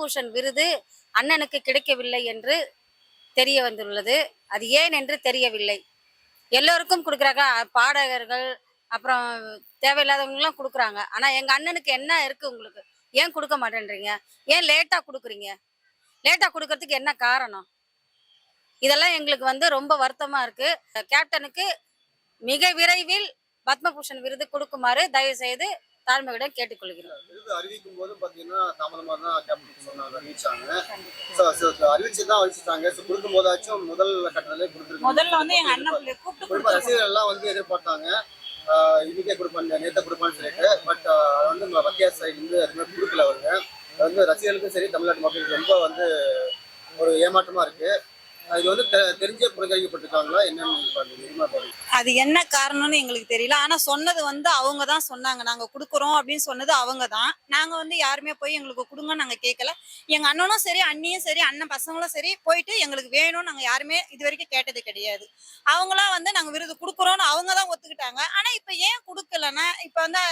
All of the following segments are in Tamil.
பத்மபூஷன் விருது அண்ணனுக்கு கிடைக்கவில்லை என்று தெரிய வந்துள்ளது. அது ஏன் என்று தெரியவில்லை. எல்லோருக்கும் கொடுக்குறாங்க. பாடகர்கள் அப்புறம் தேவையில்லாதவங்களாம் கொடுக்குறாங்க. ஆனால் எங்கள் அண்ணனுக்கு என்ன இருக்குது உங்களுக்கு? ஏன் கொடுக்க மாட்டேன்றீங்க? ஏன் லேட்டாக கொடுக்குறீங்க? லேட்டாக கொடுக்கறதுக்கு என்ன காரணம்? இதெல்லாம் எங்களுக்கு வந்து ரொம்ப வருத்தமாக இருக்குது கேப்டனுக்கு மிக விரைவில் பத்மபூஷன் விருது கொடுக்குமாறு தயவு செய்து தாழ்மையுடன் கேட்டுக்கொள்கிறோம். விருது அறிவிக்கும் போது பாத்தீங்கன்னா தாமதமா தான் கேப்டன் சொன்னாங்க அறிவிச்சாங்க. அறிவிச்சு தான் அறிவிச்சிட்டாங்க. ஸோ கொடுக்கும் போதாச்சும் முதல் கட்டத்திலே கொடுத்துருக்காங்க. முதல்ல வந்து எங்க அண்ணன் கூப்பிட்டு ரசிகர்கள் எல்லாம் வந்து எதிர்பார்த்தாங்க. இன்னைக்கே கொடுப்பாங்க நேத்த கொடுப்பான்னு சொல்லிட்டு. பட் வந்து நம்ம மத்திய சைடு வந்து எதுவுமே கொடுக்கல அவருங்க அது வந்து ரசிகர்களுக்கும் சரி தமிழ்நாட்டு மக்களுக்கு ரொம்ப வந்து ஒரு ஏமாற்றமா இருக்கு. ஆஹ் இது வந்து தெரிஞ்சே புறக்கணிக்கப்பட்டிருக்காங்களா? என்னன்னு அது என்ன காரணம்னு எங்களுக்கு தெரியல. ஆனா சொன்னது வந்து அவங்க தான் சொன்னாங்க. நாங்க குடுக்குறோம் அப்படின்னு சொன்னது அவங்க தான். நாங்க வந்து யாருமே போய் எங்களுக்கு கொடுங்கன்னு நாங்க கேட்கல எங்க அண்ணனும் சரி அண்ணியும் சரி அண்ணன் பசங்களும் சரி போயிட்டு எங்களுக்கு வேணும்னு நாங்க யாருமே இது வரைக்கும் கேட்டது கிடையாது. அவங்களா வந்து நாங்க விருது கொடுக்குறோம்னு அவங்க தான் ஒத்துக்கிட்டாங்க. ஆனா இப்ப ஏன் கொடுக்கலன்னா இப்ப வந்து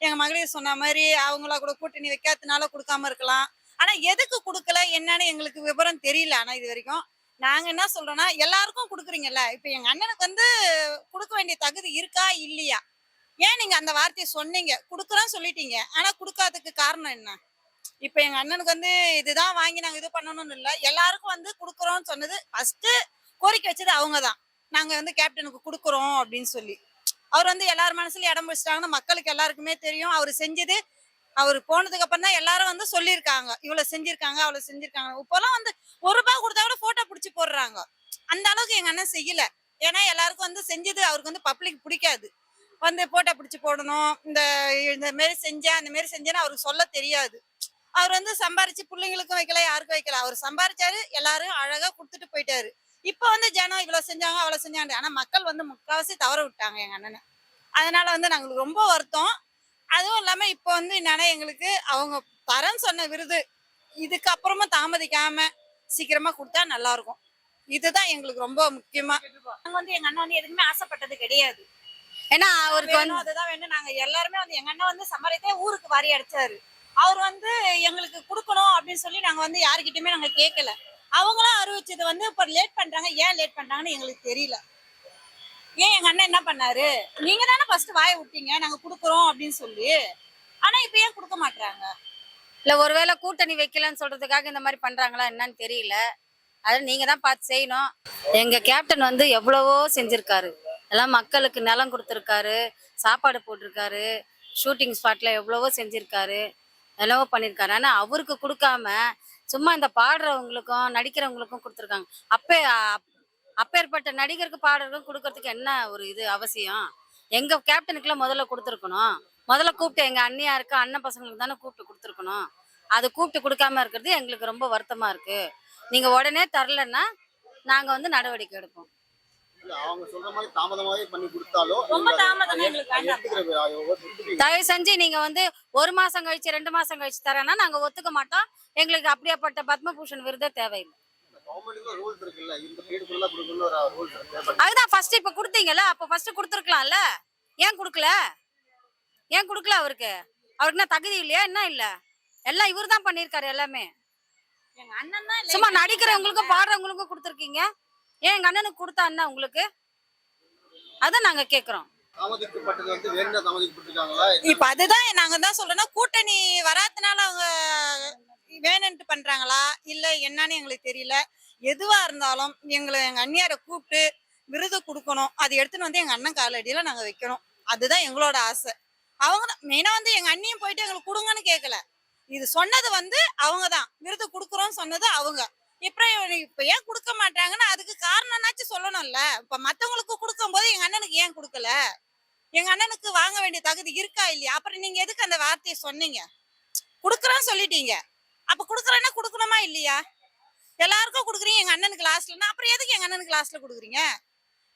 எங்க மகளிர் சொன்ன மாதிரி அவங்களா கூட கூட்டணி வைக்காதனால கொடுக்காம இருக்கலாம். ஆனா எதுக்கு கொடுக்கல? என்னன்னு எங்களுக்கு விவரம் தெரியல. ஆனா இது வரைக்கும் நாங்க என்ன சொல்றோம்னா எல்லாருக்கும் கொடுக்குறீங்கல்ல இப்ப எங்க அண்ணனுக்கு வந்து கொடுக்க வேண்டிய தகுதி இருக்கா இல்லையா? ஏன் நீங்க அந்த வார்த்தையை சொன்னீங்க? கொடுக்குறோம் சொல்லிட்டீங்க. ஆனா கொடுக்காததுக்கு காரணம் என்ன? இப்ப எங்க அண்ணனுக்கு வந்து இதுதான் வாங்கி நாங்க இது பண்ணணும்னு இல்ல. எல்லாருக்கும் வந்து கொடுக்குறோம்னு சொன்னது ஃபர்ஸ்ட் கோரிக்கை வச்சது அவங்க தான் நாங்க வந்து கேப்டனுக்கு கொடுக்குறோம் அப்படின்னு சொல்லி. அவர் வந்து எல்லார் மனசுலயும் இடம் பிடிச்சிட்டாங்கன்னு மக்களுக்கு எல்லாருக்குமே தெரியும். அவர் செஞ்சது அவர் போனதுக்கு அப்புறம் தான் எல்லாரும் வந்து சொல்லியிருக்காங்க. இவ்வளவு செஞ்சிருக்காங்க அவ்வளவு செஞ்சிருக்காங்க. இப்போலாம் வந்து ஒரு ரூபாய் கொடுத்தா கூட போட்டோ பிடிச்சி போடுறாங்க. அந்த அளவுக்கு எங்க அண்ணன் செய்யல. ஏன்னா எல்லாருக்கும் வந்து செஞ்சது அவருக்கு வந்து பப்ளிக் பிடிக்காது. வந்து போட்டோ பிடிச்சி போடணும். இந்த இந்த மாரி செஞ்சேன் அந்த மாரி செஞ்சேன்னு அவருக்கு சொல்ல தெரியாது. அவர் வந்து சம்பாரிச்சு பிள்ளைங்களுக்கும் வைக்கல யாருக்கும் வைக்கல. அவர் சம்பாரிச்சாரு எல்லாரும் அழகா கொடுத்துட்டு போயிட்டாரு. இப்போ வந்து ஜனம் இவ்வளவு செஞ்சாங்க அவ்வளவு செஞ்சாங்க ஆனா மக்கள் வந்து முக்காவாசி தவற விட்டாங்க எங்க அண்ணனை. அதனால வந்து நாங்களுக்கு ரொம்ப வருத்தம். அதுவும் இல்லாம இப்போ வந்து என்னன்னா எங்களுக்கு அவங்க தரேன்னு சொன்ன விருது இதுக்கப்புறமா தாமதிக்காம சீக்கிரமா கொடுத்தா நல்லா இருக்கும் இதுதான் எங்களுக்கு ரொம்ப முக்கியமா. நாங்க வந்து எங்க அண்ணன் வந்து எதுக்குமே ஆசைப்பட்டது கிடையாது. ஏன்னா அவருக்கு வந்து வேணும், அதுதான் வேணும். நாங்க எல்லாருமே வந்து எங்க அண்ணன் வந்து சம்பாதித்தே ஊருக்கு வாரி அடிச்சாரு. அவர் வந்து எங்களுக்கு கொடுக்கணும் அப்படின்னு சொல்லி நாங்க வந்து யாருக்கிட்டயுமே நாங்க கேட்கல அவங்களும் அறிவிச்சது வந்து இப்ப லேட் பண்றாங்க. ஏன் லேட் பண்றாங்கன்னு எங்களுக்கு தெரியல. ஏன் எங்க அண்ணன் என்ன பண்ணாரு? நீங்க தானே ஃபர்ஸ்ட் வாயை விட்டீங்க நாங்க கொடுக்குறோம் அப்படின்னு சொல்லி. ஆனா இப்ப ஏன் கொடுக்க மாட்டாங்க இல்ல ஒருவேளை கூட்டணி வைக்கலன்னு சொல்றதுக்காக இந்த மாதிரி பண்றாங்களா என்னன்னு தெரியல. அதை நீங்க தான் பார்த்து செய்யணும். எங்க கேப்டன் வந்து எவ்வளவோ செஞ்சிருக்காரு. எல்லாம் மக்களுக்கு நிலம் கொடுத்துருக்காரு சாப்பாடு போட்டிருக்காரு ஷூட்டிங் ஸ்பாட்ல எவ்வளவோ செஞ்சிருக்காரு எவ்வளவோ பண்ணியிருக்காரு ஆனா அவருக்கு கொடுக்காம சும்மா இந்த பாடுறவங்களுக்கும் நடிக்கிறவங்களுக்கும் கொடுத்துருக்காங்க. அப்போ அப்பேற்பட்ட நடிகருக்கு பாடலுக்கும் கொடுக்கறதுக்கு என்ன ஒரு இது அவசியம்? எங்க கேப்டனுக்குலாம் முதல்ல கொடுத்துருக்கணும். முதல்ல கூப்பிட்டு எங்க அண்ணியா இருக்கு அண்ணன் பசங்களுக்கு தானே கூப்பிட்டு கொடுத்துருக்கணும். அது கூப்பிட்டு கொடுக்காம இருக்கிறது எங்களுக்கு ரொம்ப வருத்தமா இருக்கு. நீங்க உடனே தரலன்னா நாங்க வந்து நடவடிக்கை எடுப்போம். தயவு செஞ்சு நீங்க வந்து ஒரு மாசம் கழிச்சு ரெண்டு மாசம் கழிச்சு தரேன்னா நாங்க ஒத்துக்க மாட்டோம். எங்களுக்கு அப்படியாப்பட்ட பத்மபூஷன் விருதே தேவையில்லை. அதுதான் ஃபர்ஸ்ட் இப்ப கொடுத்தீங்கல்ல அப்ப ஃபர்ஸ்ட் கொடுத்துருக்கலாம்ல? ஏன் கொடுக்கல? ஏன் கொடுக்கல அவருக்கு? அவருக்கு என்ன தகுதி இல்லையா? என்ன இல்ல? எல்லாம் இவர் தான் பண்ணிருக்காரு எல்லாமே சும்மா நடிக்கிறவங்களுக்கும் பாடுறவங்களுக்கும் கொடுத்துருக்கீங்க. ஏன் எங்க அண்ணனுக்கு கொடுத்தா என்ன உங்களுக்கு? அதான் நாங்க கேக்குறோம். இப்ப அதுதான் நாங்க தான் சொல்றோம்னா கூட்டணி வராதனால அவங்க வேணும்ட்டு பண்றாங்களா? இல்ல என்னன்னு எங்களுக்கு தெரியல. எதுவா இருந்தாலும் எங்களை எங்க அண்ணியாரை கூப்பிட்டு விருது கொடுக்கணும். அது எடுத்துன்னு வந்து எங்க அண்ணன் காலடியில நாங்க வைக்கணும். அதுதான் எங்களோட ஆசை. அவங்க தான் மெயினா வந்து எங்க அண்ணியும் போயிட்டு எங்களுக்கு கொடுங்கன்னு கேட்கல இது சொன்னது வந்து அவங்க தான். விருது கொடுக்குறோம்னு சொன்னது அவங்க. இப்போ இப்போ ஏன் கொடுக்க மாட்டாங்கன்னா அதுக்கு காரணம்னாச்சும் சொல்லணும்ல. இப்போ மற்றவங்களுக்கு கொடுக்கும்போது எங்கள் அண்ணனுக்கு ஏன் கொடுக்கல? எங்கள் அண்ணனுக்கு வாங்க வேண்டிய தகுதி இருக்கா இல்லையா? அப்புறம் நீங்கள் எதுக்கு அந்த வார்த்தையை சொன்னீங்க? கொடுக்குறேன்னு சொல்லிட்டீங்க. அப்போ கொடுக்குறேன்னா கொடுக்கணுமா இல்லையா? எல்லாருக்கும் கொடுக்குறீங்க. எங்கள் அண்ணனுக்கு லாஸ்ட்லன்னா அப்புறம் எதுக்கு எங்கள் அண்ணனுக்கு லாஸ்ட்டில் கொடுக்குறீங்க?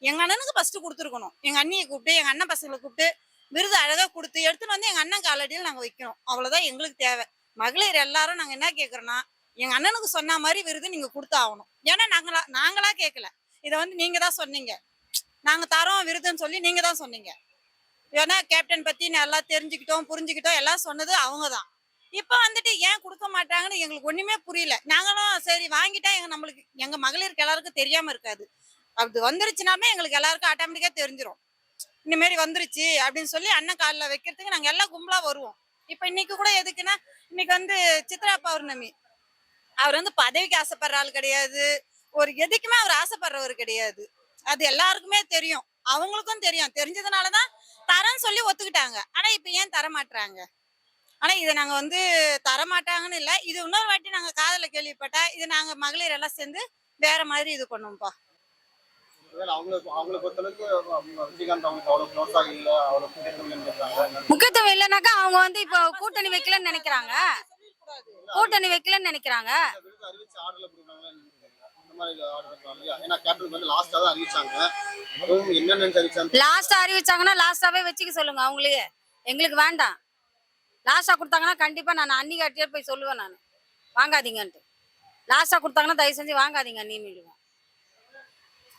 எங்க அண்ணனுக்கு ஃபஸ்ட்டு கொடுத்துருக்கணும். எங்க அண்ணியை கூப்பிட்டு எங்கள் அண்ணன் பசங்களை கூப்பிட்டு விருது அழகாக கொடுத்து எடுத்துன்னு வந்து எங்க அண்ணன் காலடியில் நாங்கள் வைக்கணும். அவ்வளோதான் எங்களுக்கு தேவை. மகளிர் எல்லாரும் நாங்கள் என்ன கேட்குறோன்னா எங்க அண்ணனுக்கு சொன்ன மாதிரி விருது நீங்கள் கொடுத்து ஆகணும். ஏன்னா நாங்களா நாங்களா கேட்கல இதை வந்து நீங்கள் தான் சொன்னீங்க. நாங்கள் தரோம் விருதுன்னு சொல்லி நீங்க தான் சொன்னீங்க. ஏன்னா கேப்டன் பற்றி நல்லா தெரிஞ்சுக்கிட்டோம் புரிஞ்சுக்கிட்டோம் எல்லாம் சொன்னது அவங்க தான். இப்போ வந்துட்டு ஏன் கொடுக்க மாட்டாங்கன்னு எங்களுக்கு ஒண்ணுமே புரியல. நாங்களும் சரி வாங்கிட்டா எங்க நம்மளுக்கு எங்க மகளிருக்கு எல்லாருக்கும் தெரியாம இருக்காது. அது வந்துருச்சுனாமே எங்களுக்கு எல்லாருக்கும் ஆட்டோமேட்டிக்கா தெரிஞ்சிரும். இந்த மாதிரி வந்துருச்சு அப்படின்னு சொல்லி அண்ணன் காலில் வைக்கிறதுக்கு நாங்க எல்லாம் கும்பலா வருவோம். இப்ப இன்னைக்கு கூட எதுக்குன்னா இன்னைக்கு வந்து சித்ரா பௌர்ணமி. அவர் வந்து பதவிக்கு ஆசைப்படுற ஆள் கிடையாது. ஒரு எதுக்குமே அவர் ஆசைப்படுறவர் கிடையாது. அது எல்லாருக்குமே தெரியும். அவங்களுக்கும் தெரியும். தெரிஞ்சதுனாலதான் தரேன்னு சொல்லி ஒத்துக்கிட்டாங்க. ஆனா இப்ப ஏன் தர மாட்டாங்க ஆனா இதை நாங்க வந்து தர மாட்டாங்கன்னு இல்ல. இது இன்னொரு வாட்டி நாங்க காதல கேள்விப்பட்டா இது நாங்க மகளிர் எல்லாம் சேர்ந்து வேற மாதிரி இது பண்ணுவோம்ப்பா. அவங்களை முக்கியத்துவம் இல்லைனாக்கா அவங்க வந்து இப்போ கூட்டணி வைக்கலன்னு நினைக்கிறாங்க. கூட்டணி வைக்கலன்னு நினைக்கிறாங்க. லாஸ்டா தான் அறிவிச்சாங்க. அதுவும் என்னென்னு அறிவிச்சாங்க லாஸ்டா அறிவிச்சாங்கன்னா லாஸ்டாவே வச்சுக்க சொல்லுங்க அவங்களையே எங்களுக்கு வேண்டாம். லாஸ்டா கொடுத்தாங்கன்னா கண்டிப்பாக நான் அன்னி போய் சொல்லுவேன் நான். வாங்காதீங்கன்ட்டு. லாஸ்டா கொடுத்தாங்கன்னா தயவு செஞ்சு வாங்காதீங்க அண்ணின்னு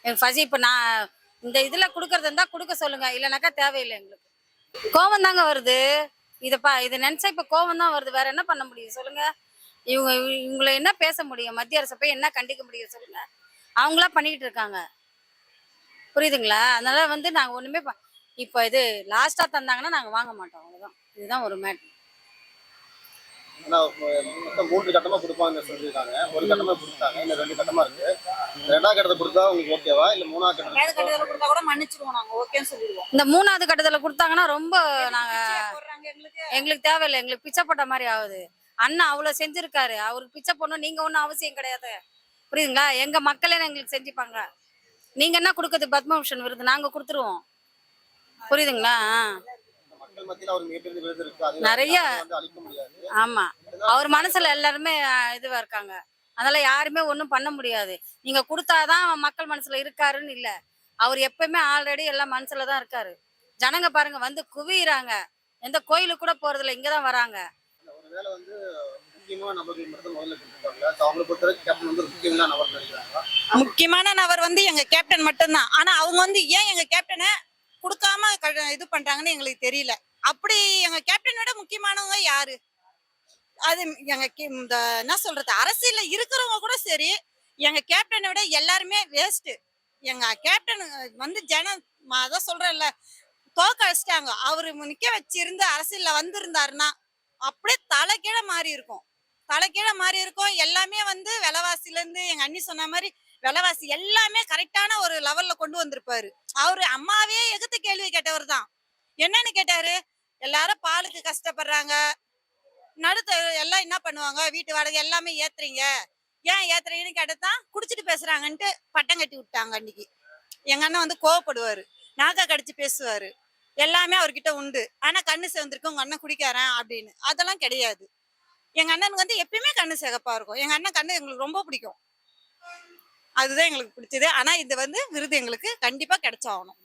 எனக்கு ஃபசி இப்போ நான் இந்த இதில் கொடுக்கறது இருந்தால் கொடுக்க சொல்லுங்க. இல்லைனாக்கா தேவையில்லை எங்களுக்கு. கோவம் தாங்க வருது. இதைப்பா இதை நினச்சா இப்போ கோவம் தான் வருது. வேற என்ன பண்ண முடியும்? சொல்லுங்க. இவங்க இவங்களை என்ன பேச முடியும்? மத்திய அரசை போய் என்ன கண்டிக்க முடியும் சொல்லுங்கள் அவங்களா பண்ணிக்கிட்டு இருக்காங்க. புரியுதுங்களா? அதனால வந்து நாங்கள் ஒன்றுமே இப்போ இது லாஸ்ட்டாக தந்தாங்கன்னா நாங்கள் வாங்க மாட்டோம். அவ்வளோதான் இதுதான் ஒரு மேட்ரு ஏன்னா மொத்தம் மூன்று கட்டமா கொடுப்பாங்க சொல்லியிருக்காங்க. ஒரு கட்டமா கொடுத்தாங்க இன்னும் ரெண்டு கட்டமா இருக்கு. இந்த ரெண்டாவது கட்டத்தை கொடுத்தா உங்களுக்கு ஓகேவா? இல்ல மூணாவது கட்டத்துல கொடுத்தா கூட மன்னிச்சிருவோம் நாங்க. ஓகேன்னு சொல்லிடுவோம். இந்த மூணாவது கட்டத்தில் கொடுத்தாங்கன்னா ரொம்ப நாங்கள் எங்களுக்கு. தேவையில்லை. எங்களுக்கு பிச்சை போட்ட மாதிரி ஆகுது. அண்ணா அவ்வளோ செஞ்சிருக்காரு. அவருக்கு பிச்சை போடணும். நீங்கள் ஒன்றும் அவசியம் கிடையாது. புரியுதுங்களா? எங்கள் மக்களே எங்களுக்கு செஞ்சுப்பாங்க. நீங்கள் என்ன கொடுக்குறது? பத்மபூஷன் விருது. நாங்கள் கொடுத்துருவோம். புரியுதுங்களா? நிறைய. வந்து அழிக்க முடியாது. ஆமா. அவர் மனசுல எல்லாருமே இதுவா இருக்காங்க. அதனால யாருமே ஒன்றும் பண்ண முடியாது. நீங்க கொடுத்தாதான் மக்கள் மனசுல இருக்காருன்னு இல்ல. அவர் எப்பவுமே ஆல்ரெடி எல்லாம் மனசுல தான் இருக்காரு. ஜனங்க பாருங்க வந்து குவியுறாங்க. எந்த கோயிலுக்கு கூட போறதில்ல இங்கதான் வராங்க. முக்கியமான நபர் வந்து எங்க கேப்டன் மட்டும்தான். ஆனா அவங்க வந்து ஏன் எங்க கேப்டனை கொடுக்காம க- இது பண்றாங்கன்னு எங்களுக்கு தெரியல. அப்படி எங்க கேப்டன் விட முக்கியமானவங்க யாரு? அது எங்க இந்த என்ன சொல்றது அரசியல்ல இருக்கிறவங்க கூட சரி எங்க கேப்டனை விட எல்லாருமே வேஸ்ட் எங்க கேப்டன் வந்து ஜன அதான் சொல்றேன்ல தோக்கடிச்சிட்டாங்க அவரு நிக்க வச்சிருந்து அரசியல்ல வந்திருந்தாருன்னா அப்படியே தலைகீழ மாறி இருக்கும். தலைகீழ மாறி இருக்கும். எல்லாமே வந்து விலைவாசில இருந்து எங்க அண்ணி சொன்ன மாதிரி விலைவாசி எல்லாமே கரெக்டான ஒரு லெவல்ல கொண்டு வந்திருப்பாரு. அவரு அம்மாவே எகுத்து கேள்வி கேட்டவர் தான். என்னன்னு கேட்டாரு? எல்லாரும் பாலுக்கு கஷ்டப்படுறாங்க. நடுத்த எல்லாம் என்ன பண்ணுவாங்க? வீட்டு வாடகை எல்லாமே ஏத்துறீங்க. ஏன் ஏத்துறீங்கன்னு கேட்டதான் குடிச்சிட்டு பேசுறாங்கன்ட்டு பட்டம் கட்டி விட்டாங்க அன்னைக்கு. எங்க அண்ணன் வந்து கோவப்படுவாரு. நாக்கா கடிச்சு பேசுவாரு. எல்லாமே அவர்கிட்ட உண்டு. ஆனா கண்ணு சேர்ந்திருக்கு உங்க அண்ணன் குடிக்காரன் அப்படின்னு. அதெல்லாம் கிடையாது. எங்க அண்ணனுக்கு வந்து எப்பயுமே கண்ணு சிகப்பா இருக்கும். எங்க அண்ணன் கண்ணு எங்களுக்கு ரொம்ப பிடிக்கும். அதுதான் எங்களுக்கு பிடிச்சது. ஆனா இது வந்து விருது எங்களுக்கு கண்டிப்பா கிடைச்சாகணும்.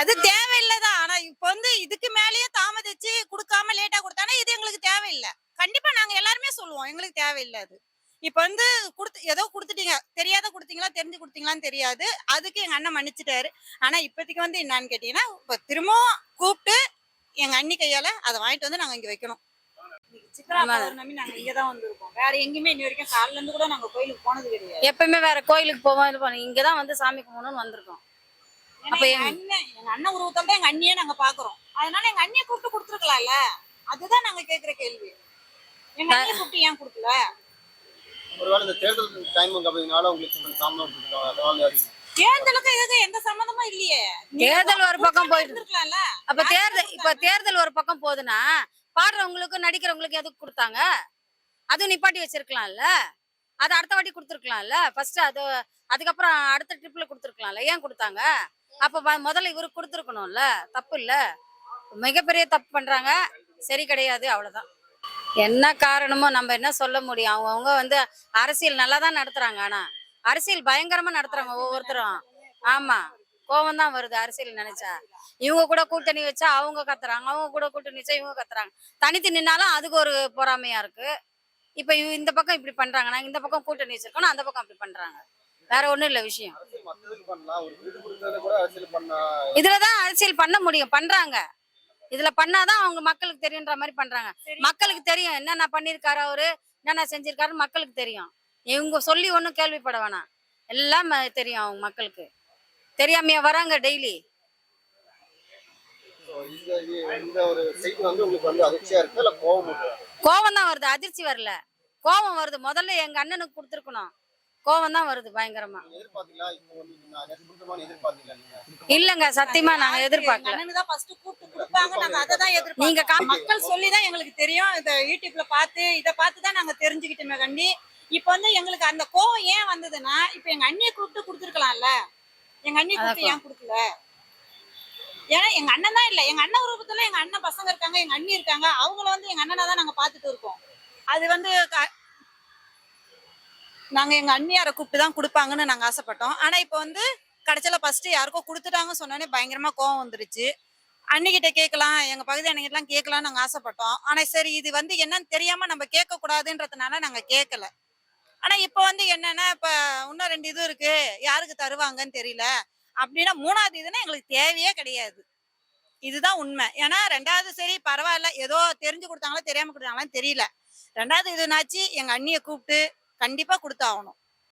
அது தேவையில்லைதான். ஆனா இப்ப வந்து இதுக்கு மேலேயே தாமதிச்சு கொடுக்காம லேட்டா கொடுத்தானா இது எங்களுக்கு தேவையில்லை. கண்டிப்பா நாங்க எல்லாருமே சொல்லுவோம் எங்களுக்கு தேவையில்லை அது. இப்ப வந்து கொடுத்து ஏதோ கொடுத்துட்டீங்க. தெரியாத கொடுத்தீங்களா தெரிஞ்சு கொடுத்தீங்களான்னு தெரியாது. அதுக்கு எங்க அண்ணன் மன்னிச்சிட்டாரு. ஆனா இப்போதைக்கு வந்து என்னன்னு கேட்டீங்கன்னா இப்ப திரும்பவும் கூப்பிட்டு எங்க அண்ணி கையால அதை வாங்கிட்டு வந்து நாங்க இங்க வைக்கணும். சித்ரா. பௌர்ணமி நாங்க இங்கதான் வந்திருக்கோம். வேற எங்கேயுமே இன்னி வரைக்கும் காலைல இருந்து கூட நாங்க கோயிலுக்கு போனது கிடையாது. எப்பவுமே வேற கோயிலுக்கு போவோம் இது பண்ணுவோம் இங்கே தான் வந்து சாமி கும்பிடணும்னு வந்திருக்கோம். அப்ப எங்க அண்ணன் எங்க அண்ணன் உருவத்தோட தான் எங்க அண்ணியே நாங்க பாக்குறோம். அதனால எங்க அண்ணியை கூப்பிட்டு கொடுத்துருக்கலாம்ல? அதுதான் நாங்க கேக்குற கேள்வி. எங்க அண்ணியை கூப்பிட்டு ஏன் கொடுக்கல? ஒருவேளை இந்த தேர்தல் டைம் அப்படினால உங்களுக்கு கொஞ்சம் தாமதம் கொடுத்துருக்காங்க அதனால தேர்தலுக்கு இதுக்கு எந்த சம்மந்தமும் இல்லையே. தேர்தல் ஒரு பக்கம் போயிட்டு இருந்திருக்கலாம்ல. அப்ப தேர்தல் இப்ப தேர்தல் ஒரு பக்கம் போகுதுன்னா பாடுறவங்களுக்கு நடிக்கிறவங்களுக்கு எதுக்கு கொடுத்தாங்க? அதுவும் நிப்பாட்டி வச்சிருக்கலாம்ல? அது அடுத்த வாட்டி கொடுத்துருக்கலாம்ல? ஃபர்ஸ்ட் அது அதுக்கப்புறம் அடுத்த ட்ரிப்ல கொடுத்துருக்கலாம்ல? ஏன் கொடுத்தாங்க? அப்ப முதல்ல இவருக்கு கொடுத்துருக்கணும்ல? தப்பு இல்ல. மிகப்பெரிய தப்பு பண்றாங்க. சரி கிடையாது அவ்வளவுதான். என்ன காரணமோ நம்ம என்ன சொல்ல முடியும்? அவங்கவுங்க வந்து அரசியல் நல்லா தான் நடத்துறாங்க ஆனா. அரசியல் பயங்கரமா நடத்துறாங்க ஒவ்வொருத்தரும். ஆமா. கோவம் தான் வருது அரசியல் நினைச்சா. இவங்க கூட கூட்டணி வச்சா அவங்க கத்துறாங்க அவங்க கூட கூட்டணி வச்சா இவங்க கத்துறாங்க. தனித்து நின்னாலும் அதுக்கு ஒரு பொறாமையா இருக்கு. இப்ப இந்த பக்கம் இப்படி பண்றாங்க நாங்க இந்த பக்கம் கூட்டணி வச்சிருக்கோம் அந்த பக்கம் அப்படி பண்றாங்க. வேற ஒண்ணும் இல்ல விஷயம். இதுலதான் அரசியல் பண்ண முடியும் பண்றாங்க. இதுல பண்ணாதான் அவங்க மக்களுக்கு தெரியுன்ற மாதிரி பண்றாங்க. மக்களுக்கு தெரியும் என்னென்ன பண்ணிருக்காரு அவரு என்னென்ன செஞ்சிருக்காரு மக்களுக்கு தெரியும். இவங்க சொல்லி ஒன்றும் கேள்விப்பட வேணாம். எல்லாம் தெரியும் அவங்க மக்களுக்கு. தெரியாமையா வராங்க டெய்லி இந்த இந்த கோவம் தான் வருது அதிர்ச்சி வரல. கோவம் வருது முதல்ல எங்க அண்ணனுக்கு கொடுத்துருக்கணும். கோவம் தான் வருது பயங்கரமா. இல்லங்க சத்தியமா நாங்க எதிர்பார்க்கல. அண்ணனுக்கு தான் ஃபர்ஸ்ட் கூப்பிட்டு கொடுப்பாங்க நாங்க அதை தான் நீங்க எதிர்பார்க்க கா- மக்கள் சொல்லி தான் எங்களுக்கு தெரியும் இதை யூடியூப்ல பார்த்து இதை பார்த்து தான் நாங்க தெரிஞ்சுக்கிட்டோமே கண்டி இப்போ வந்து எங்களுக்கு அந்த கோவம் ஏன் வந்ததுன்னா இப்போ எங்க அண்ணியை கூப்பிட்டு கொடுத்துருக்கலாம்ல. எங்க அண்ணியை கூப்பிட்டு ஏன் கொடுக்கல? ஏன்னா எங்க அண்ணன் தான் இல்ல. எங்க அண்ணன் ரூபத்துல எங்க அண்ணன் பசங்க இருக்காங்க எங்க அண்ணி இருக்காங்க. அவங்கள வந்து எங்க அண்ணனை தான் நாங்க பாத்துட்டு இருக்கோம். அது வந்து நாங்க எங்க அண்ணியாரை கூப்பிட்டு தான் கொடுப்பாங்கன்னு நாங்க ஆசைப்பட்டோம். ஆனா இப்போ வந்து கடைசியில ஃபர்ஸ்ட் யாருக்கோ கொடுத்துட்டாங்க சொன்னோடனே பயங்கரமா கோவம் வந்துருச்சு. அன்னிக்கிட்ட கேட்கலாம் எங்க பகுதி அன்னிக்கிட்டலாம் கேட்கலாம் நாங்க ஆசைப்பட்டோம். ஆனா சரி இது வந்து என்னன்னு தெரியாம நம்ம கேட்க கூடாதுன்றதுனால நாங்க கேட்கல. ஆனா இப்போ வந்து என்னன்னா இப்ப இன்னும் ரெண்டு இது இருக்கு. யாருக்கு தருவாங்கன்னு தெரியல. அப்படின்னா மூணாவது இதுன்னா எங்களுக்கு தேவையே கிடையாது. இதுதான் உண்மை. ஏன்னா ரெண்டாவது சரி பரவாயில்ல. ஏதோ தெரிஞ்சு கொடுத்தாங்களா தெரியாம கொடுத்தாங்களான்னு தெரியல. ரெண்டாவது இதுனாச்சு எங்க அண்ணியை கூப்பிட்டு கண்டிப்பா கொடுத்தாகணும்.